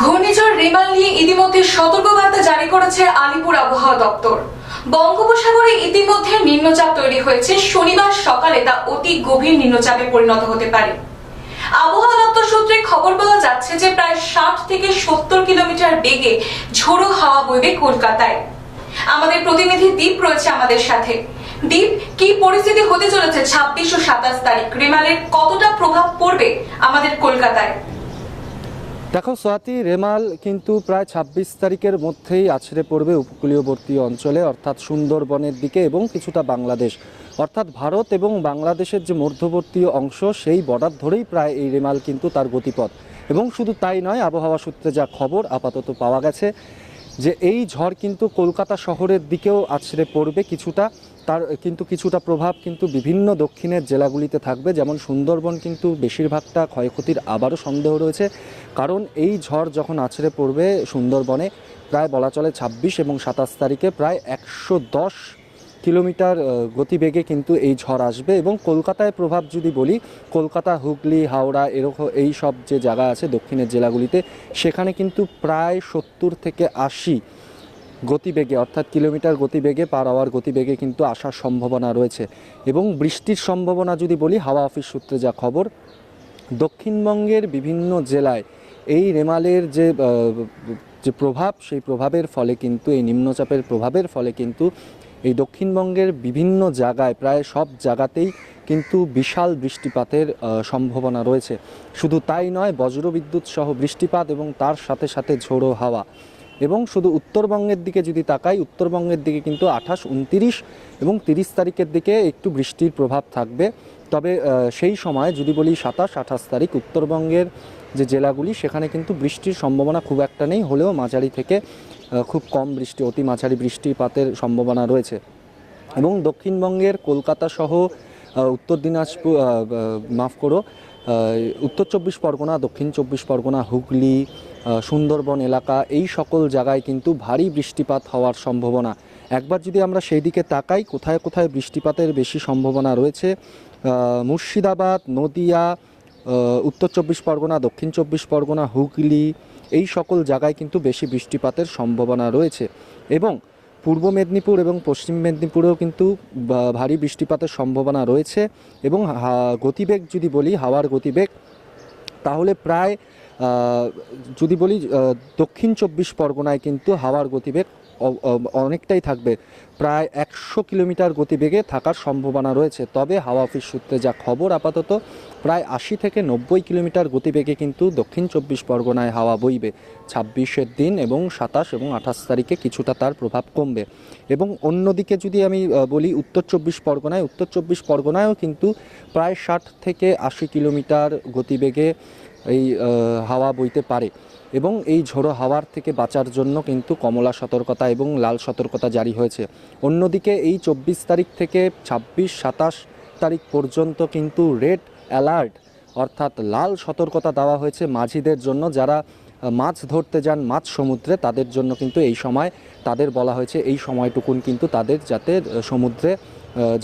ঘূর্ণিঝড় রেমাল নিয়ে ইতিমধ্যে সতর্কবার্তা জারি করেছে আলিপুর আবহাওয়া দপ্তর। বঙ্গোপসাগরে ইতিমধ্যে নিম্নচাপ তৈরি হয়েছে। শনিবার সকালে তা অতি গভীর নিম্নচাপে পরিণত হতে পারে। আবহাওয়া দপ্তর সূত্রে খবর পাওয়া যাচ্ছে যে প্রায় ষাট থেকে সত্তর কিলোমিটার বেগে ঝোড়ো হাওয়া বইবে কলকাতায়। আমাদের প্রতিনিধি দ্বীপ রয়েছে আমাদের সাথে। দ্বীপ কি পরিস্থিতি হতে চলেছে ছাব্বিশ ও সাতাশ তারিখ? রেমালের কতটা প্রভাব পড়বে আমাদের কলকাতায়? দেখো, সোয়াতি রেমাল কিন্তু প্রায় ছাব্বিশ তারিখের মধ্যেই আছড়ে পড়বে উপকূলীয়বর্তী অঞ্চলে, অর্থাৎ সুন্দরবনের দিকে এবং কিছুটা বাংলাদেশ। অর্থাৎ ভারত এবং বাংলাদেশের যে মধ্যবর্তী অংশ, সেই বর্ডার ধরেই প্রায় এই রেমাল কিন্তু তার গতিপথ। এবং শুধু তাই নয়, আবহাওয়া সূত্রে যা খবর, আপাতত পাওয়া গেছে যে এই ঝড় কিন্তু কলকাতা শহরের দিকেও আছড়ে পড়বে কিছুটা। তার কিন্তু কিছুটা প্রভাব কিন্তু বিভিন্ন দক্ষিণের জেলাগুলিতে থাকবে। যেমন সুন্দরবন কিন্তু বেশিরভাগটা ক্ষয়ক্ষতির আবারও সন্দেহ রয়েছে। কারণ এই ঝড় যখন আছড়ে পড়বে সুন্দরবনে, প্রায় বলা চলে ছাব্বিশ এবং সাতাশ তারিখে প্রায় একশো দশ কিলোমিটার গতিবেগে কিন্তু এই ঝড় আসবে এবং কলকাতায় প্রভাব যদি বলি, কলকাতা, হুগলি, হাওড়া, এরকম এই সব যে জায়গা আছে দক্ষিণের জেলাগুলিতে, সেখানে কিন্তু প্রায় সত্তর থেকে আশি গতিবেগে, অর্থাৎ কিলোমিটার গতিবেগে, পার আওয়ার গতিবেগে কিন্তু আসার সম্ভাবনা রয়েছে। এবং বৃষ্টির সম্ভাবনা যদি বলি, হাওয়া অফিস সূত্রে যা খবর, দক্ষিণবঙ্গের বিভিন্ন জেলায় এই রেমালের যে যে প্রভাব, সেই প্রভাবের ফলে কিন্তু, এই নিম্নচাপের প্রভাবের ফলে কিন্তু এই দক্ষিণবঙ্গের বিভিন্ন জায়গায়, প্রায় সব জায়গাতেই কিন্তু বিশাল বৃষ্টিপাতের সম্ভাবনা রয়েছে। শুধু তাই নয়, বজ্রবিদ্যুৎ সহ বৃষ্টিপাত এবং তার সাথে সাথে ঝোড়ো হাওয়া। এবং শুধু উত্তরবঙ্গের দিকে যদি তাকাই, উত্তরবঙ্গের দিকে কিন্তু আঠাশ, উনতিরিশ এবং তিরিশ তারিখের দিকে একটু বৃষ্টির প্রভাব থাকবে। তবে সেই সময় যদি বলি সাতাশ, আঠাশ তারিখ, উত্তরবঙ্গের যে জেলাগুলি, সেখানে কিন্তু বৃষ্টির সম্ভাবনা খুব একটা নেই। হলেও মাঝারি থেকে খুব কম বৃষ্টি, অতি মাঝারি বৃষ্টিপাতের সম্ভাবনা রয়েছে। এবং দক্ষিণবঙ্গের কলকাতা সহ উত্তর দিনাজপুর মাফ করো উত্তর চব্বিশ পরগনা, দক্ষিণ চব্বিশ পরগনা, হুগলি সুন্দরবন এলাকা, এই সকল জায়গায় কিন্তু ভারী বৃষ্টিপাত হওয়ার সম্ভাবনা। একবার যদি আমরা সেই দিকে তাকাই, কোথায় কোথায় বৃষ্টিপাতের বেশি সম্ভাবনা রয়েছে মুর্শিদাবাদ, নদিয়া উত্তর চব্বিশ পরগনা, দক্ষিণ চব্বিশ পরগনা, হুগলি, এই সকল জায়গায় কিন্তু বেশি বৃষ্টিপাতের সম্ভাবনা রয়েছে। এবং পূর্ব মেদিনীপুর এবং পশ্চিম মেদিনীপুরেও কিন্তু ভারী বৃষ্টিপাতের সম্ভাবনা রয়েছে। এবং গতিবেগ যদি বলি, হাওয়ার গতিবেগ, তাহলে প্রায় যদি বলি দক্ষিণ চব্বিশ পরগনায় কিন্তু হাওয়ার গতিবেগ অনেকটাই থাকবে। প্রায় একশো কিলোমিটার গতিবেগে থাকার সম্ভাবনা রয়েছে। তবে হাওয়া অফিস সূত্রে যা খবর, আপাতত প্রায় আশি থেকে নব্বই কিলোমিটার গতিবেগে কিন্তু দক্ষিণ চব্বিশ পরগনায় হাওয়া বইবে। ছাব্বিশের দিন এবং সাতাশ এবং আঠাশ তারিখে কিছুটা তার প্রভাব কমবে। এবং অন্যদিকে যদি আমি বলি উত্তর চব্বিশ পরগনায়, উত্তর চব্বিশ পরগনায়ও কিন্তু প্রায় ষাট থেকে আশি কিলোমিটার গতিবেগে এই হাওয়া বইতে পারে। এবং এই ঝোড়ো হাওয়ার থেকে বাঁচার জন্য কিন্তু কমলা সতর্কতা এবং লাল সতর্কতা জারি হয়েছে। অন্যদিকে এই চব্বিশ তারিখ থেকে ছাব্বিশ, সাতাশ তারিখ পর্যন্ত কিন্তু রেড অ্যালার্ট, অর্থাৎ লাল সতর্কতা দেওয়া হয়েছে মাঝিদের জন্য। যারা মাছ ধরতে যান মাছ সমুদ্রে, তাদের জন্য কিন্তু এই সময়, তাদের বলা হয়েছে এই সময়টুকুন কিন্তু তাদের যাতে সমুদ্রে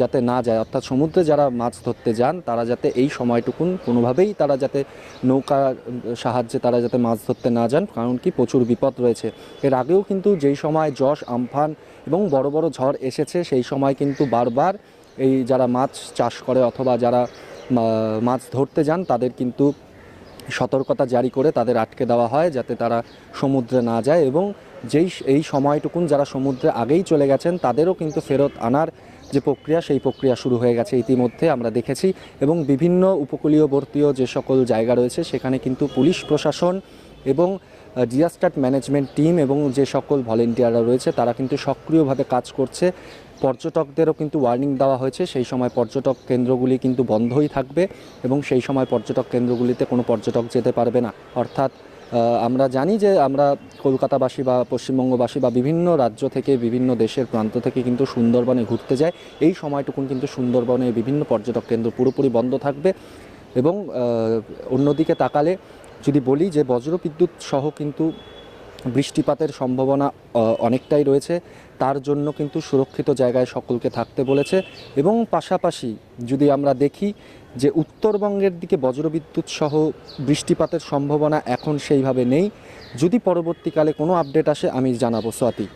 যাতে না যায়। অর্থাৎ সমুদ্রে যারা মাছ ধরতে যান, তারা যাতে এই সময়টুকুন কোনোভাবেই তারা যাতে নৌকার সাহায্যে তারা যাতে মাছ ধরতে না যান, কারণ কি প্রচুর বিপদ রয়েছে। এর আগেও কিন্তু যেই সময় যশ, আমফান এবং বড় বড় ঝড় এসেছে, সেই সময় কিন্তু বারবার এই যারা মাছ চাষ করে অথবা যারা মাছ ধরতে যান, তাদের কিন্তু সতর্কতা জারি করে তাদের আটকে দেওয়া হয়, যাতে তারা সমুদ্রে না যায় এবং যেই, এই সময়টুকুন যারা সমুদ্রে আগেই চলে গেছেন, তাদেরও কিন্তু ফেরত আনার যে প্রক্রিয়া, সেই প্রক্রিয়া শুরু হয়ে গেছে ইতিমধ্যে, আমরা দেখেছি। এবং বিভিন্ন উপকূলীয়বর্তীয় যে সকল জায়গা রয়েছে, সেখানে কিন্তু পুলিশ প্রশাসন এবং ডিজাস্টার ম্যানেজমেন্ট টিম এবং যে সকল ভলেন্টিয়াররা রয়েছে, তারা কিন্তু সক্রিয়ভাবে কাজ করছে। পর্যটকদেরও কিন্তু ওয়ার্নিং দেওয়া হয়েছে, সেই সময় পর্যটক কেন্দ্রগুলি কিন্তু বন্ধই থাকবে এবং সেই সময় পর্যটক কেন্দ্রগুলিতে কোনো পর্যটক যেতে পারবে না। অর্থাৎ আমরা জানি যে আমরা কলকাতাবাসী বা পশ্চিমবঙ্গবাসী বা বিভিন্ন রাজ্য থেকে বিভিন্ন দেশের প্রান্ত থেকে কিন্তু সুন্দরবনে ঘুরতে যায় এই সময়টুকুন কিন্তু সুন্দরবনে বিভিন্ন পর্যটক কেন্দ্র পুরোপুরি বন্ধ থাকবে এবং অন্যদিকে তাকালে যদি বলি যে বজ্রবিদ্যুৎ সহ কিন্তু বৃষ্টিপাতের সম্ভাবনা অনেকটাই রয়েছে। তার জন্য কিন্তু সুরক্ষিত জায়গায় সকলকে থাকতে বলেছে এবং পাশাপাশি যদি আমরা দেখি যে উত্তরবঙ্গের দিকে বজ্রবিদ্যুৎ সহ বৃষ্টিপাতের সম্ভাবনা এখন সেইভাবে নেই। যদি পরবর্তীকালে কোনো আপডেট আসে, আমি জানাব সোয়াতি